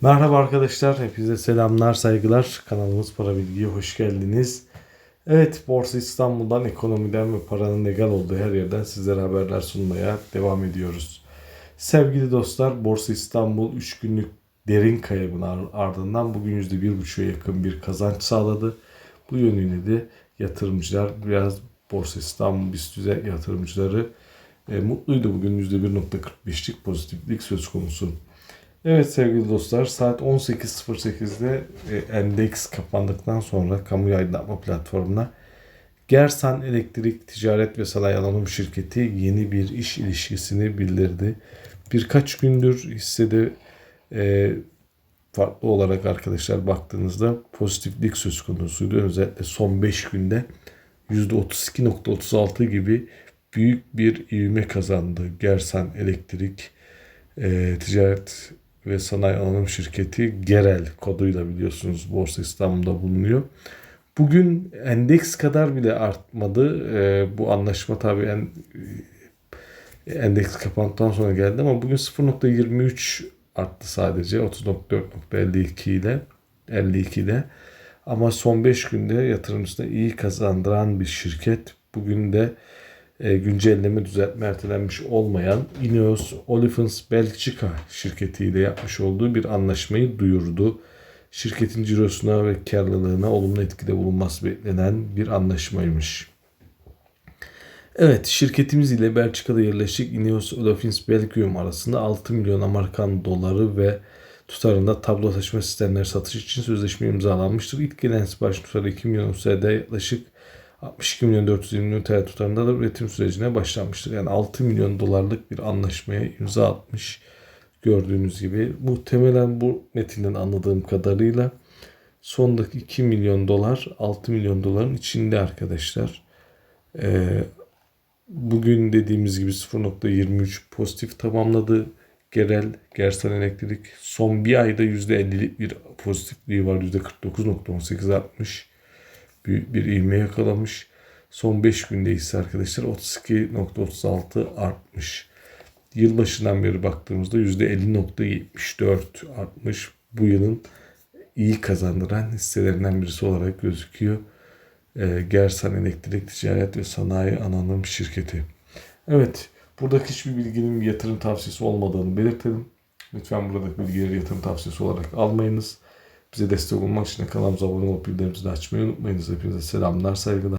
Merhaba arkadaşlar, hepinize selamlar, saygılar. Kanalımız Para Bilgi'ye hoş geldiniz. Evet, Borsa İstanbul'dan, ekonomiden ve paranın legal olduğu her yerden sizlere haberler sunmaya devam ediyoruz. Sevgili dostlar, Borsa İstanbul 3 günlük derin kaybın ar- ardından bugün %1,5'a yakın bir kazanç sağladı. Bu yönüyle de yatırımcılar biraz Borsa İstanbul BIST yatırımcıları e, mutluydu. Bugün %1.45'lik pozitiflik söz konusu. Evet sevgili dostlar saat 18.08'de e, endeks kapandıktan sonra kamu aydınlatma platformuna Gersan Elektrik Ticaret ve Sanayi Anonim Şirketi yeni bir iş ilişkisini bildirdi. Birkaç gündür hissede e, farklı olarak arkadaşlar baktığınızda pozitiflik söz konusuydu. Özellikle son 5 günde %32.36 gibi büyük bir ivme kazandı. Gersan Elektrik e, Ticaret ve Sanayi Anonim Şirketi Gerel koduyla biliyorsunuz Borsa İstanbul'da bulunuyor. Bugün endeks kadar bile artmadı. E, bu anlaşma tabii en, e, endeks kapandıktan sonra geldi ama bugün 0.23 arttı sadece 34.52 ile 52 ile. Ama son 5 günde yatırımcısına iyi kazandıran bir şirket. Bugün de e, güncelleme düzeltme ertelenmiş olmayan Ineos Olefins Belçika şirketiyle yapmış olduğu bir anlaşmayı duyurdu. Şirketin cirosuna ve karlılığına olumlu etkide bulunması beklenen bir anlaşmaymış. Evet, şirketimiz ile Belçika'da yerleşik Ineos Olefins Belgium arasında 6 milyon Amerikan doları ve tutarında tablo taşıma sistemleri satış için sözleşme imzalanmıştır. İlk gelen sipariş tutarı 2 milyon USD yaklaşık 62 milyon 420 milyon TL tutarında da üretim sürecine başlanmıştır. Yani 6 milyon dolarlık bir anlaşmaya imza atmış gördüğünüz gibi. Muhtemelen bu metinden anladığım kadarıyla sondaki 2 milyon dolar 6 milyon doların içinde arkadaşlar. Ee, bugün dediğimiz gibi 0.23 pozitif tamamladı. Gerel Gersan Elektrik son bir ayda %50'lik bir pozitifliği var. %49.18 artmış büyük bir ivme yakalamış. Son 5 günde ise arkadaşlar 32.36 artmış. Yılbaşından beri baktığımızda %50.74 artmış. Bu yılın iyi kazandıran hisselerinden birisi olarak gözüküyor. E, Gersan Elektrik Ticaret ve Sanayi Anonim Şirketi. Evet, buradaki hiçbir bilginin yatırım tavsiyesi olmadığını belirtelim. Lütfen buradaki bilgileri yatırım tavsiyesi olarak almayınız. Bize destek olmak için kanalımıza abone olup bildirimimizi de açmayı unutmayınız. Hepinize selamlar, saygılar.